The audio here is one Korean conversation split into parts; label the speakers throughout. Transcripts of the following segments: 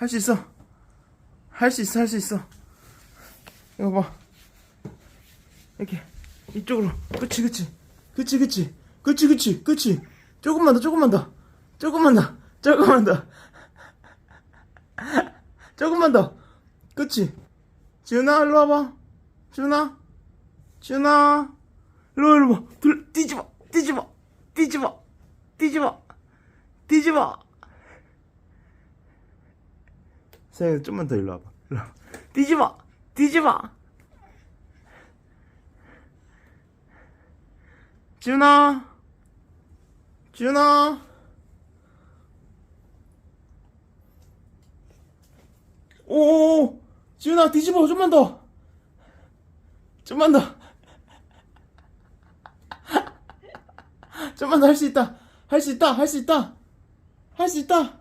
Speaker 1: 할 수 있어. 할 수 있어, 할 수 있어. 이거 봐. 이렇게 이쪽으로. 그치, 그치. 그치, 그치. 그치, 그치, 그치. 조금만 더, 조금만 더. 조금만 더. 조금만 더. 조금만 더. 그치. 지훈아, 일로 와봐. 지훈아. 지훈아. 일로 와, 일로 와. 둘, 뒤집어. 뒤집어. 뒤집어. 뒤집어. 뒤집어. 세영이 좀만 더 일로 와봐. 일로 와봐. 뒤집어. 뒤집어. 지훈아. 지훈아. 오, 지훈아 뒤집어 좀만 더. 좀만 더. 좀만 더 할 수 있다. 할 수 있다. 할 수 있다. 할 수 있다.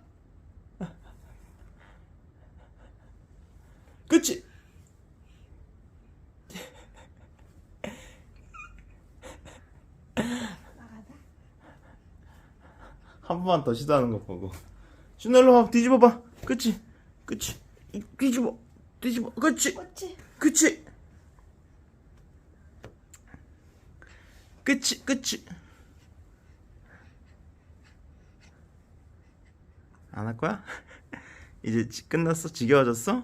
Speaker 1: 그치? 한 번만 더 시도하는 거 보고. 준호로 와 뒤집어봐. 그치? 그치? 이- 뒤집어. 뒤집어. 그치?
Speaker 2: 그치?
Speaker 1: 그치? 그치? 그치? 안 할 거야? 이제 지- 끝났어? 지겨워졌어?